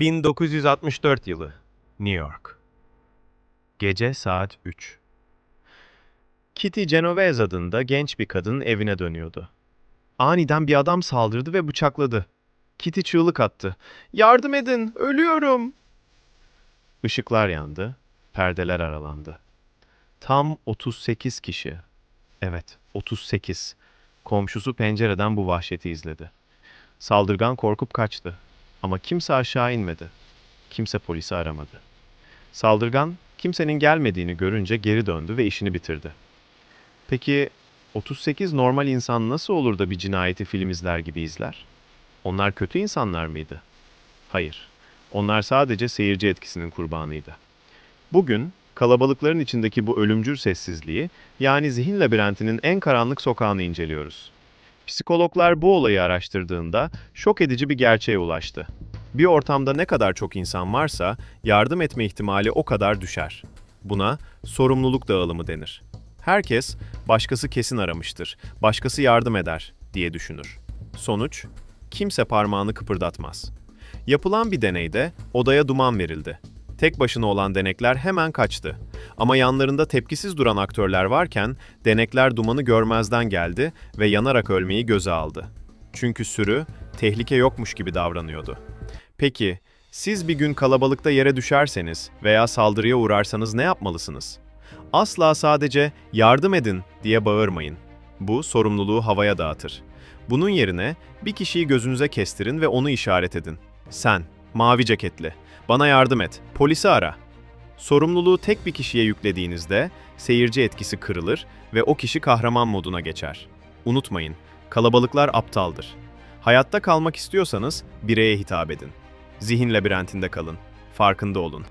1964 yılı, New York. Gece saat 3. Kitty Genovese adında genç bir kadın evine dönüyordu. Aniden bir adam saldırdı ve bıçakladı. Kitty çığlık attı. Yardım edin, ölüyorum. Işıklar yandı, perdeler aralandı. Tam 38 kişi. Evet, 38. Komşusu pencereden bu vahşeti izledi. Saldırgan korkup kaçtı. Ama kimse aşağı inmedi. Kimse polisi aramadı. Saldırgan kimsenin gelmediğini görünce geri döndü ve işini bitirdi. Peki 38 normal insan nasıl olur da bir cinayeti film izler gibi izler? Onlar kötü insanlar mıydı? Hayır. Onlar sadece seyirci etkisinin kurbanıydı. Bugün kalabalıkların içindeki bu ölümcül sessizliği, yani zihin labirentinin en karanlık sokağını inceliyoruz. Psikologlar bu olayı araştırdığında şok edici bir gerçeğe ulaştı. Bir ortamda ne kadar çok insan varsa yardım etme ihtimali o kadar düşer. Buna sorumluluk dağılımı denir. Herkes başkası kesin aramıştır, başkası yardım eder diye düşünür. Sonuç, kimse parmağını kıpırdatmaz. Yapılan bir deneyde odaya duman verildi. Tek başına olan denekler hemen kaçtı. Ama yanlarında tepkisiz duran aktörler varken denekler dumanı görmezden geldi ve yanarak ölmeyi göze aldı. Çünkü sürü tehlike yokmuş gibi davranıyordu. Peki, siz bir gün kalabalıkta yere düşerseniz veya saldırıya uğrarsanız ne yapmalısınız? Asla sadece yardım edin diye bağırmayın. Bu sorumluluğu havaya dağıtır. Bunun yerine bir kişiyi gözünüze kestirin ve onu işaret edin. Sen, mavi ceketli, bana yardım et, polisi ara. Sorumluluğu tek bir kişiye yüklediğinizde seyirci etkisi kırılır ve o kişi kahraman moduna geçer. Unutmayın, kalabalıklar aptaldır. Hayatta kalmak istiyorsanız bireye hitap edin. Zihin labirentinde kalın. Farkında olun.